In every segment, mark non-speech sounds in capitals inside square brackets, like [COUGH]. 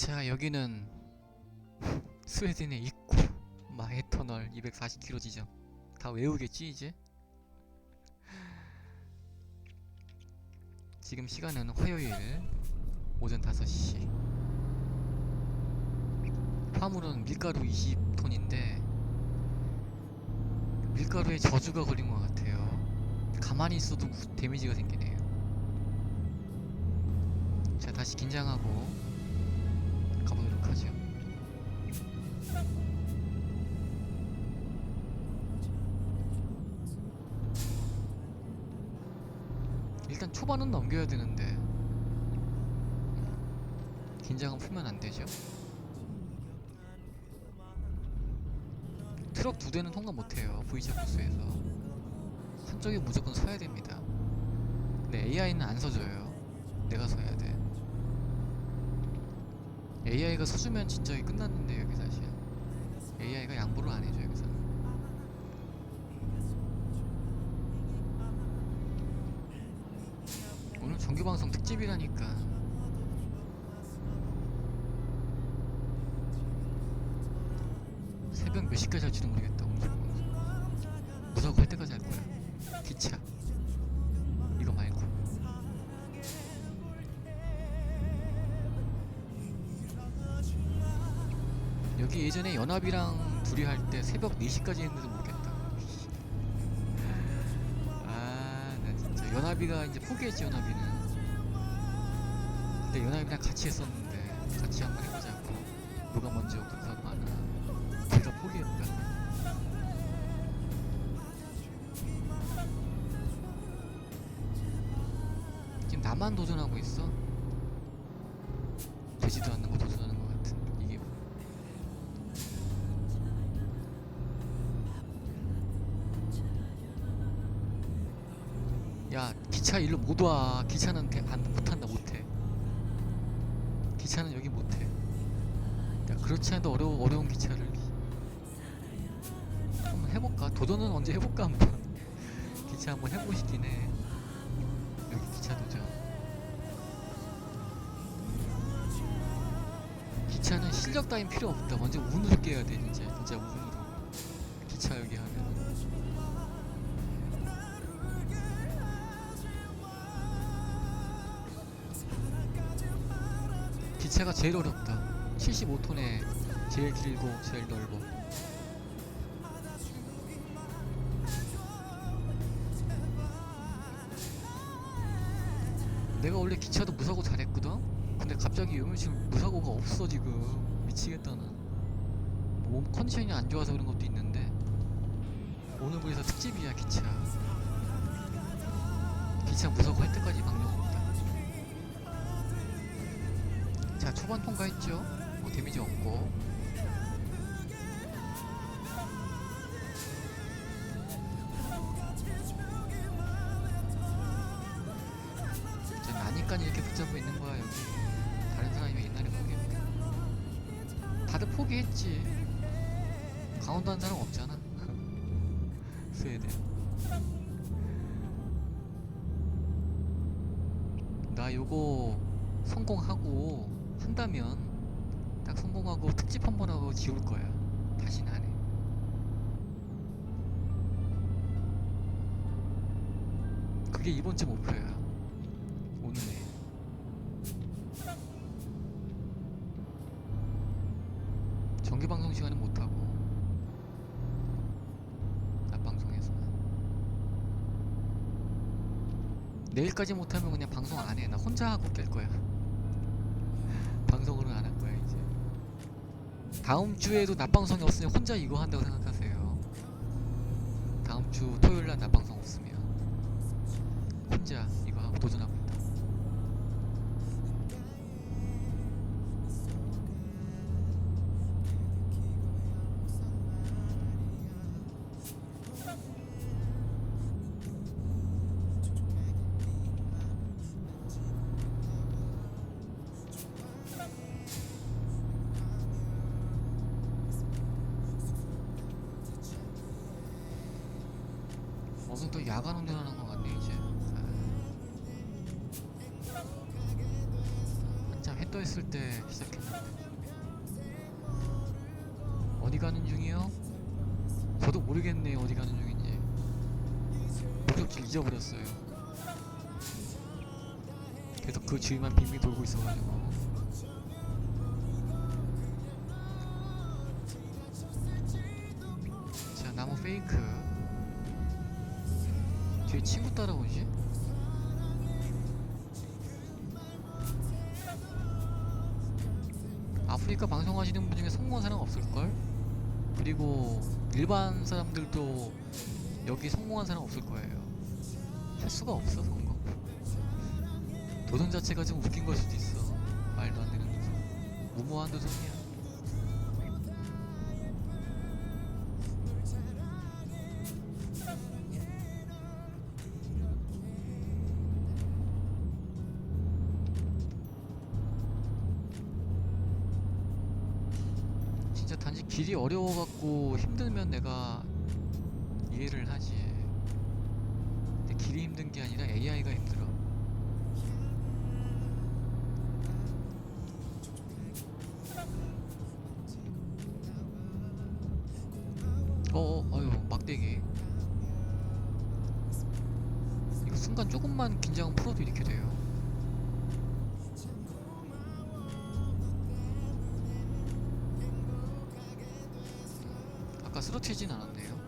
자 여기는 [LAUGHS] 스웨덴의 입구 마에터널 240km 지점 다 외우겠지 이제? 지금 시간은 화요일 오전 5시. 화물은 밀가루 20톤인데 밀가루에 저주가 걸린 것 같아요. 가만히 있어도 구- 데미지가 생기네요. 자 다시 긴장하고 하죠. 일단 초반은 넘겨야 되는데 음, 긴장은 풀면 안 되죠? 트럭 두 대는 통과 못해요 V자 코스에서. 한쪽이 무조건 서야 됩니다. 근데 AI는 안 서줘요. 내가 서야 돼 AI가 서주면 진짜 끝났는데 여기 사실 AI가 양보를 안 해줘 여기서. 오늘 정규방송 특집이라니까. 새벽 몇 시까지 할지도 모르겠다 오늘 예전에 연합이랑 둘이 할 때 새벽 4시까지 했는데도 모르겠다. 아나 진짜 연합이가 이제 포기했지 연합이는. 근데 연합이랑 같이 했었는데 같이 한번 해보자고 누가 먼저 분석 많아. 둘다 포기했다. 나만 도전 기차 일로 못 와. 기차는 대- 안 못한다 못해. 기차는 여기 못해. 야 그렇지 않아도 어려워 어려운 기차를. 한번 해볼까? 도전은 언제 해볼까 한번. [LAUGHS] 기차 한번 해보시긴 해. 여기 기차 도전. 기차는 실력 따윈 필요 없다. 먼저 운으로 깨야 돼 진짜. 진짜 운으로. 기차 여기 하면 기차가 제일 어렵다. 75톤에 제일 길고 제일 넓어. 내가 원래 기차도 무사고 잘했거든? 근데 갑자기 요즘식 무사고가 없어 지금. 미치겠다 나몸 컨디션이 안 좋아서 그런 것도 있는데. 오늘 그래서 특집이야 기차. 기차 무사고 할 때까지 방송 자 초반 통과했죠? 뭐 데미지 없고. 자 나니까 이렇게 붙잡고 있는 거야 여기. 다른 사람이 옛날에 포기했대 다들 포기했지. 강원도 한 사람 없잖아. [LAUGHS] 스웨덴. 나 요거 성공하고 한다면 딱 성공하고 특집 한 번 하고 지울 거야. 다시는 안 해. 그게 이번 주 목표야. 오늘 정규 방송 시간은 못 하고 낮 방송에서만 내일까지 못하면 그냥 방송 안 해. 나 혼자 하고 깰 거야 방송으로 안 할 거야 이제. 다음 주에도 낮 방송이 없으면 혼자 이거 한다고 생각하세요. 다음 주 토요일 날 낮 방송 없으면 혼자 오늘 또 야간 운전하는 것 같네 이제. 아. 한참 해 떠 있을 때 시작했는데 어디 가는 중이요? 저도 모르겠네요 어디 가는 중인지. 목적지 잊어버렸어요. 계속 그 주위만 빙빙 돌고 있어가지고. 자 나무 페이크 친구 따라오지? 아프리카 방송하시는 분 중에 성공한 사람 없을걸? 그리고 일반 사람들도 여기 성공한 사람 없을 거예요. 할 수가 없어 성공. 도전 자체가 좀 웃긴 걸 수도 있어. 말도 안 되는 도전. 무모한 도전이야. 길이 어려워갖고 힘들면 내가 이해를 하지. 근데 길이 힘든 게 아니라 AI가 힘들어. 어어, 아유, 막대기. 이거 순간 조금만 긴장 풀어도 이렇게 돼요. 아까 쓰러트리진 않았네요.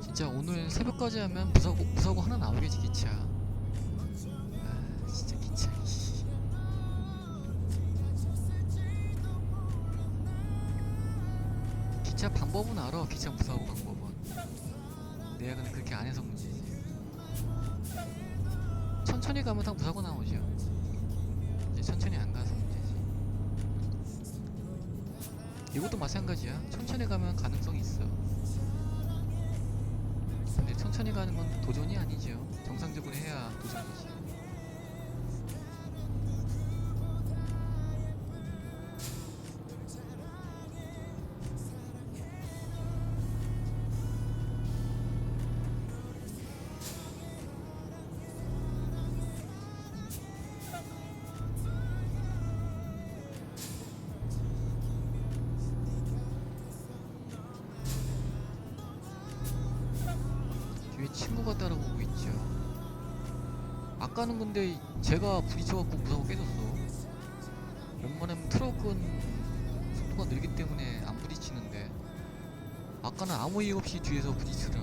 진짜 오늘 새벽까지 하면 무사고 무사고 하나 나오겠지 기차. 천천히 가면 다 무사고 나오죠. 이제 천천히 안 가서 문제지. 이것도 마찬가지야. 천천히 가면 가능성이 있어. 근데 천천히 가는 건 도전이 아니죠. 정상적으로 해야 도전이지. 아까는 근데 제가 부딪혀갖고 무사고 깨졌어. 웬만하면 트럭은 속도가 느리기 때문에 안 부딪히는데 아까는 아무 이유 없이 뒤에서 부딪히더라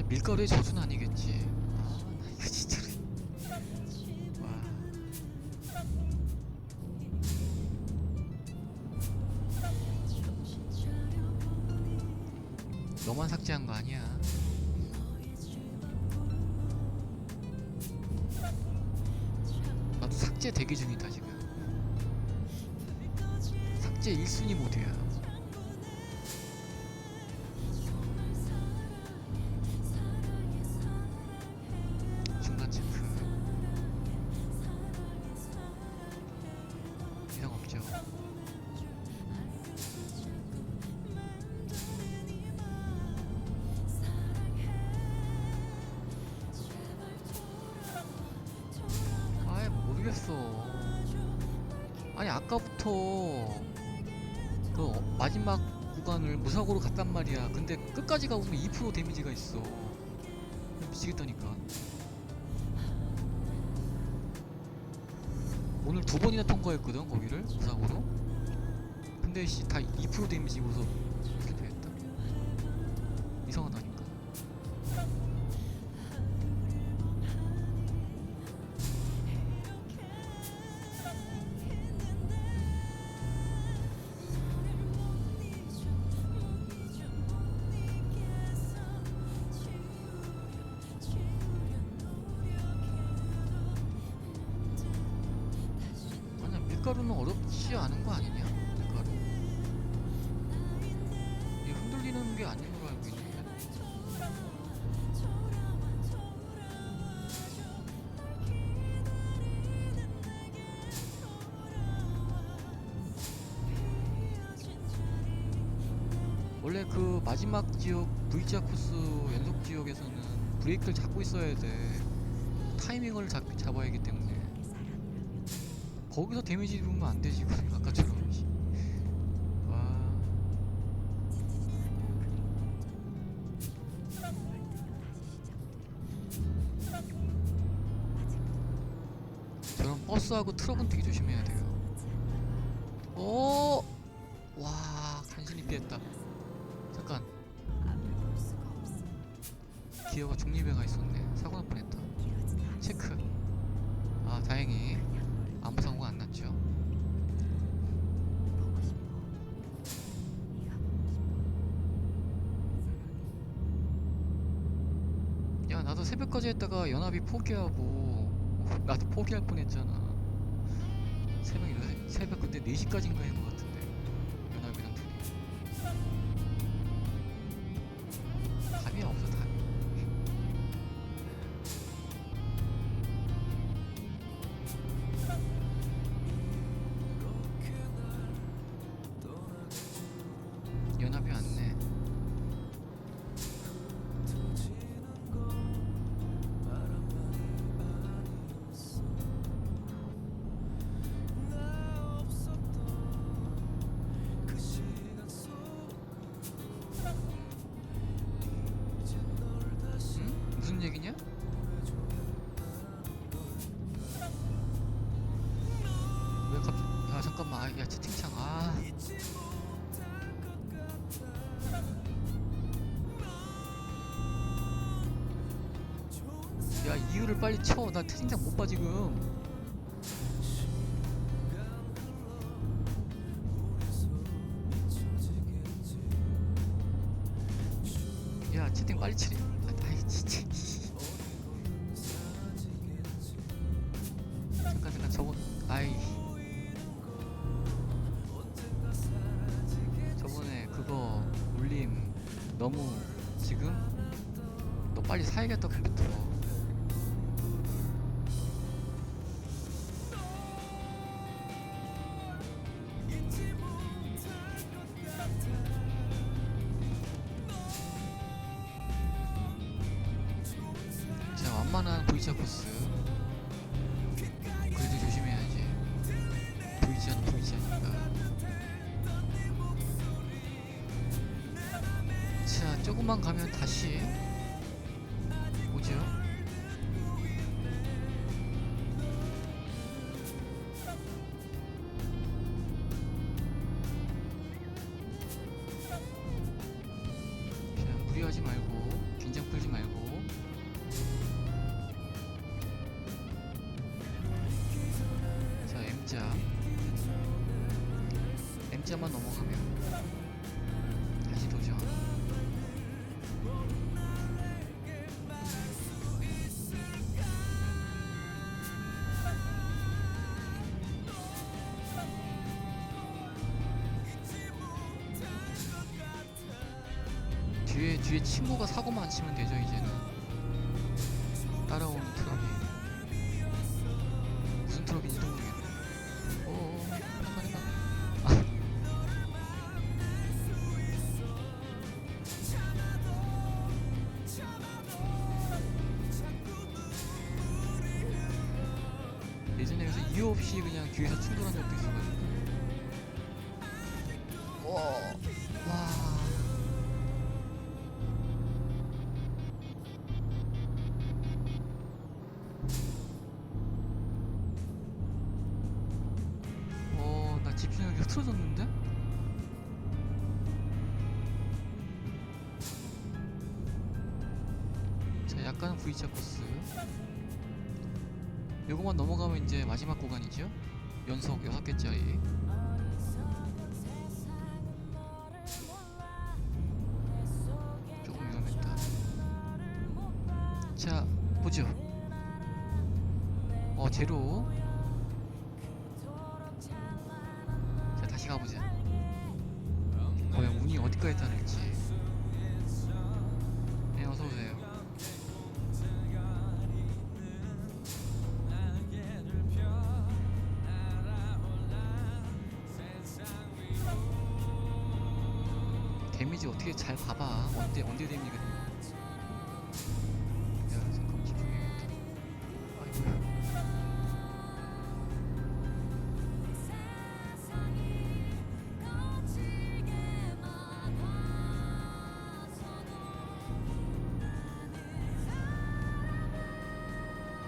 진짜 밀가루의 저주는 아니겠지. 아, 진짜. 와. 너만 삭제한 거 아니야? 나도 삭제 대기 중이다 지금. 삭제 1순위 모드야. 끝까지 가보면 2% 데미지가 있어. 미치겠다니까. 오늘 두 번이나 통과했거든 거기를 무사고로. 근데 씨 다 2% 데미지고서 이렇게 되겠다. 이상하다니 원래 그 마지막 지역 V자 코스 연속 지역에서는 브레이크를 잡고 있어야 돼. 타이밍을 잡, 잡아야 하기 때문에. 거기서 데미지 입으면 안 되지 그 아까처럼 버스하고 트럭은 되게 조심해야 돼요 나도 새벽까지 했다가 연합이 포기하고 나도 포기할 뻔했잖아. 새벽 새벽 그때 4시까지인가 한것 같은데 얘기냐? 왜 갑자기 야 잠깐만 아, 야 채팅창 아 야 이유를 빨리 쳐. 나 채팅창 못 봐 지금. V자 코스 그래도 조심해야지. V자는 V자니까. 자 조금만 가면 다시 M자만 넘어가면 다시 도전. 뒤에 뒤에 친구가 사고만 안 치면 되죠 이제는 흐트러졌는데? 자, 약간은 V자 코스. 요거만 넘어가면 이제 마지막 구간이죠? 연속 6개짜리. 데미지 어떻게 잘 봐봐. 언제, 언제 데미지가 야, 잠깐 집중해야겠다. 아이고.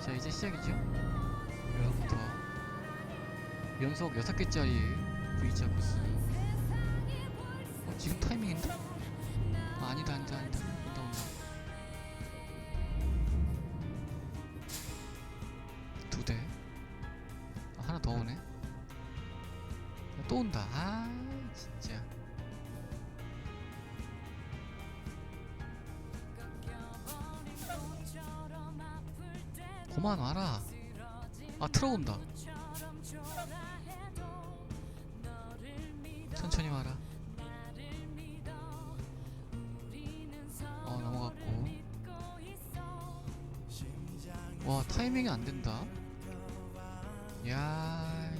자 이제 시작이죠 여기부터 연속 6개짜리 V자 코스 어, 지금 타이밍인데? 아, 아니다 아니다 아니다. 온다 온다. 두대? 아, 하나 더 오네. 또 온다. 아 진짜. 그만 와라. 아 트럭 온다 된다 야.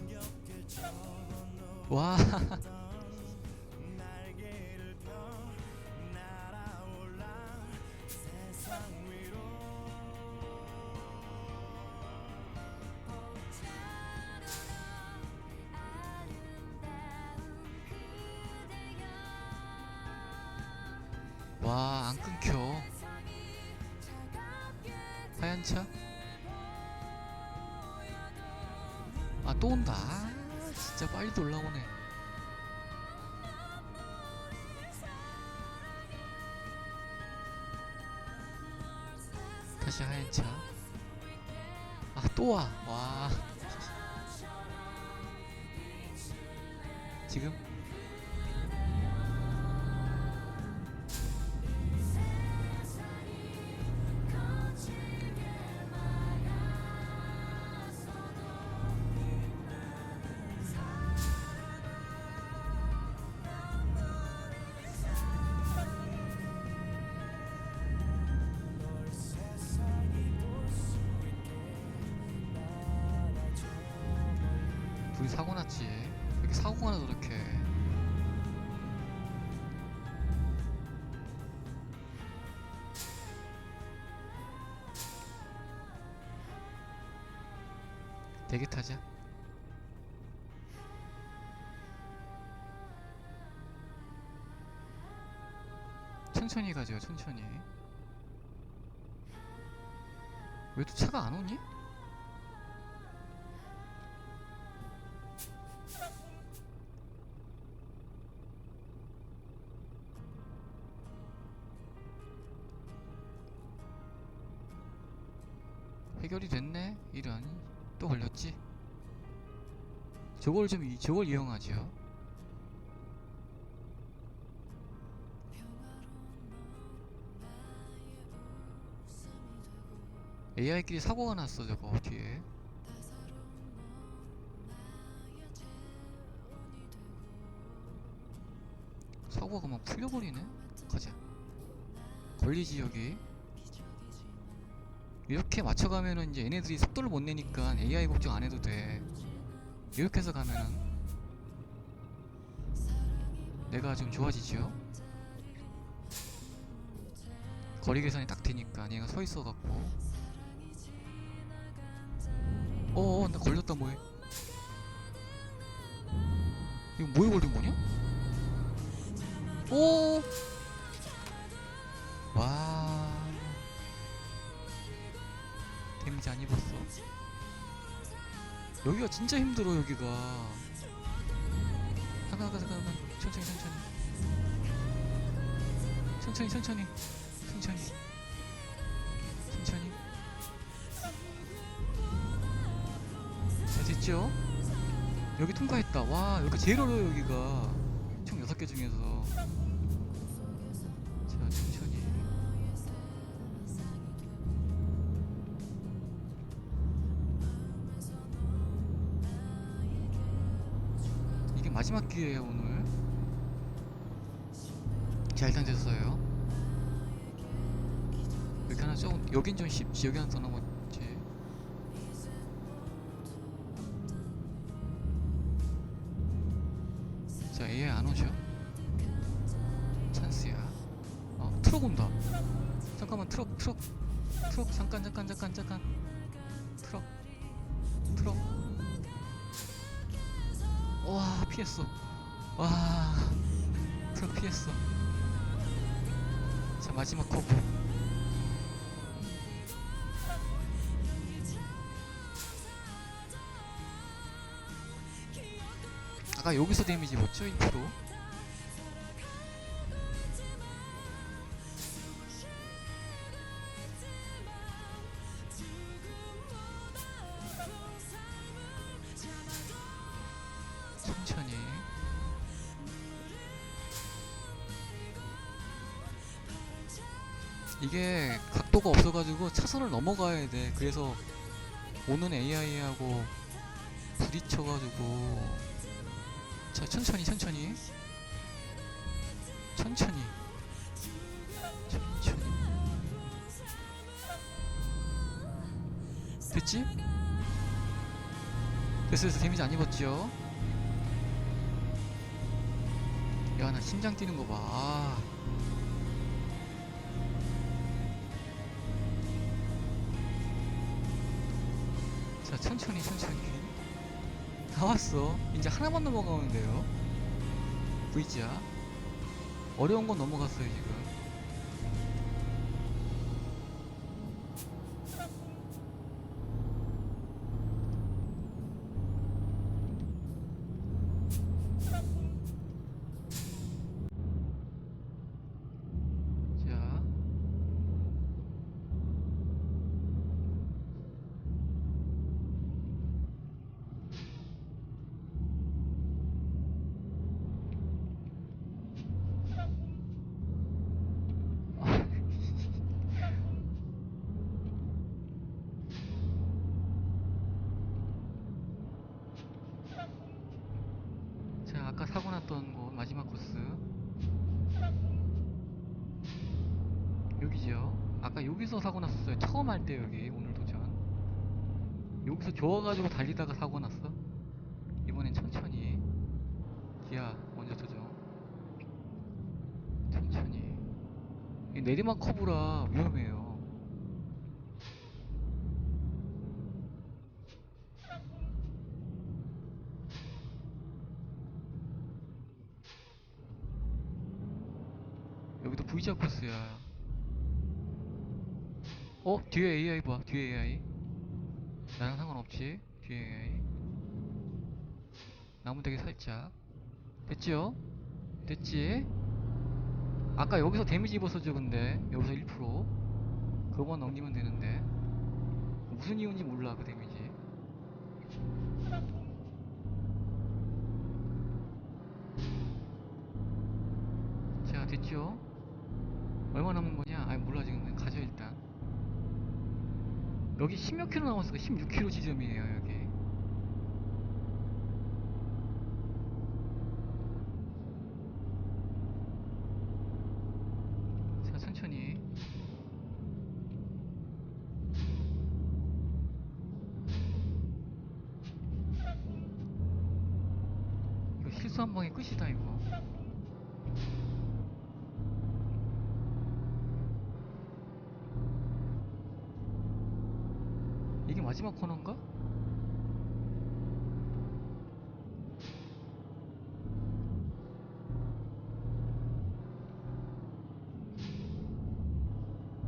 와. 와, 안 끊겨. 하얀 차? 또 온다. 아, 진짜 빨리 또 올라오네. 다시 하얀 차. 아, 또 와. 와. [LAUGHS] 지금? 왜 이렇게 사고가 나 저렇게. 대게 타자. 천천히 가죠, 천천히. 왜 또 차가 안 오니? 해결이 됐네? 이런 또 걸렸지? 저걸 좀 이- 저걸 이용하죠. AI끼리 사고가 났어 저거 뒤에. 사고가 그만 풀려버리네? 가자. 걸리지 여기 이렇게 맞춰가면은 이제 얘네들이 속도를 못 내니까 AI 걱정 안 해도 돼. 이렇게 해서 가면은 내가 좀 좋아지죠. 거리 계산이 딱 되니까 얘가 서 있어갖고. 어어 나 걸렸다 뭐해? 이거 뭐에 걸린 거냐? 오! 와. 데미지 안 입었어. 여기가 진짜 힘들어 여기가. 잠깐 잠깐 잠깐. 천천히 천천히. 천천히 천천히. 천천히. 천천히. 자 됐죠? 여기 통과했다. 와 여기 제일 어려워 여기가. 총 6개 중에서. 마지막 기회예요 오늘. 자 일단 됐어요. 여기 하나 좀 여긴 좀 쉽지 여기 하나 더 남았지. 자 AI 안 오죠? 찬스야. 어 트럭 온다. 잠깐만 트럭 트럭 트럭 잠깐 잠깐 잠깐 잠깐 트럭 피했어. 와 트럭 피했어. 자 마지막 커브. 아까 여기서 데미지 뭐죠? 1%? 이게 각도가 없어가지고 차선을 넘어가야 돼 그래서 오는 AI하고 부딪혀가지고 자 천천히 천천히 천천히 천천히 됐지? 됐어 됐어 데미지 안 입었죠? 야나 심장 뛰는 거봐 아. 자 천천히 천천히. 다 왔어. 이제 하나만 넘어가면 돼요. V자. 어려운 건 넘어갔어요 지금 자 자, 아까 사고 났던 곳 마지막 코스 여기죠. 아까 여기서 사고 났었어요. 처음 할 때 여기 오늘 도전. 여기서 좋아가지고 달리다가 사고 났어. 이번엔 천천히 기아 먼저 조정. 천천히. 이 내리막 커브라 위험해요. V자 코스야. 어? 뒤에 AI 봐. 뒤에 AI. 나랑 상관없지. 뒤에 AI. 나무되게 살짝. 됐죠? 됐지? 아까 여기서 데미지 입었었죠, 근데. 여기서 1%. 그거만 넘기면 되는데. 무슨 이유인지 몰라, 그 데미지. 자, 됐죠? 얼마 남은 거냐? 아니 몰라 지금. 가져 일단. 여기 10몇 킬로 남았어 16킬로 지점이에요 여기 자 천천히 보스 한 방에 끝이다 이거 이게 마지막 코너인가?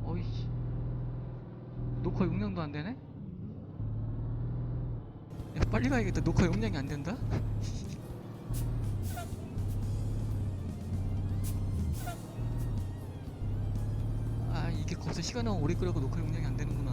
어이씨 녹화 용량도 안 되네? 야 빨리 가야겠다 녹화 용량이 안 된다? [LAUGHS] 아 이게 거기서 시간을 오래 끌어고 녹화 용량이 안 되는구나